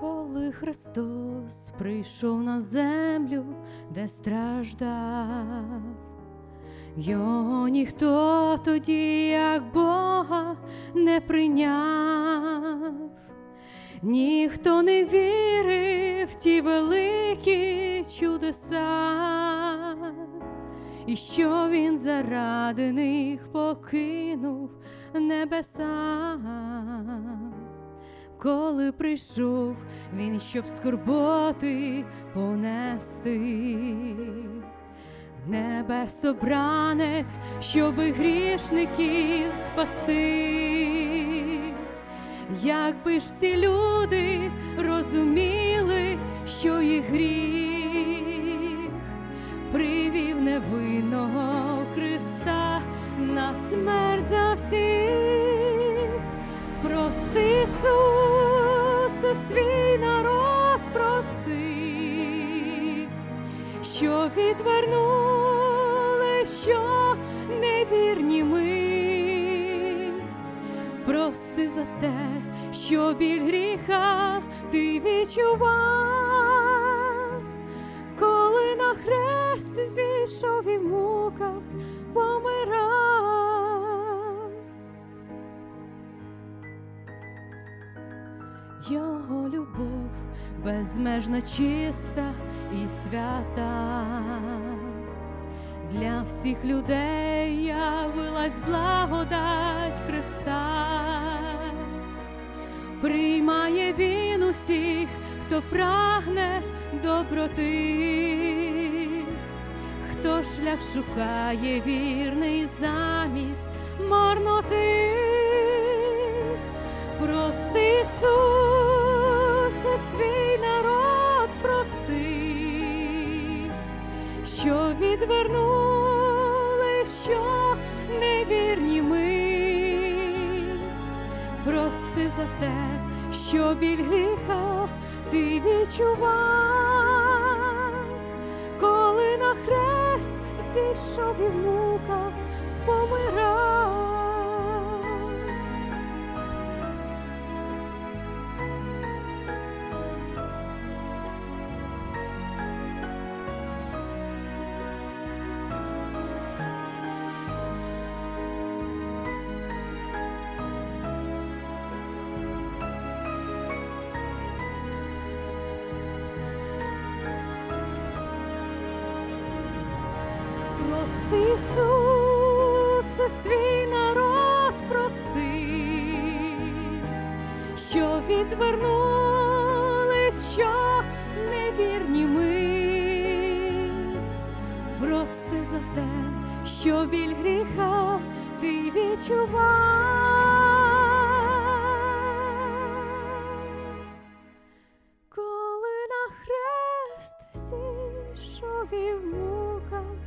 Коли Христос прийшов на землю, де страждав, його ніхто тоді, як Бога, не прийняв, ніхто не вірив в ті великі чудеса, і що він заради них покинув небеса. Коли прийшов він, щоб скорботи понести, небесобранець, щоби грішників спасти, якби ж всі люди розуміли, що їх гріх відвернули, що невірні ми. Прости за те, що біль гріха ти відчував, коли на хрест зійшов і в муках помирав. Його любов безмежно чиста свята. Для всіх людей явилась благодать Христа. Приймає він усіх, хто прагне доброти, хто шлях шукає вірний замість марноти. Відвернули, що невірні ми. Прости за те, що біль гріха ти відчував, коли на хрест зійшов і внука помирав. Ісусе, свій народ прости, що відвернули, що невірні ми. Прости за те, що біль гріха ти відчував. Коли на хрест зійшов і в муках.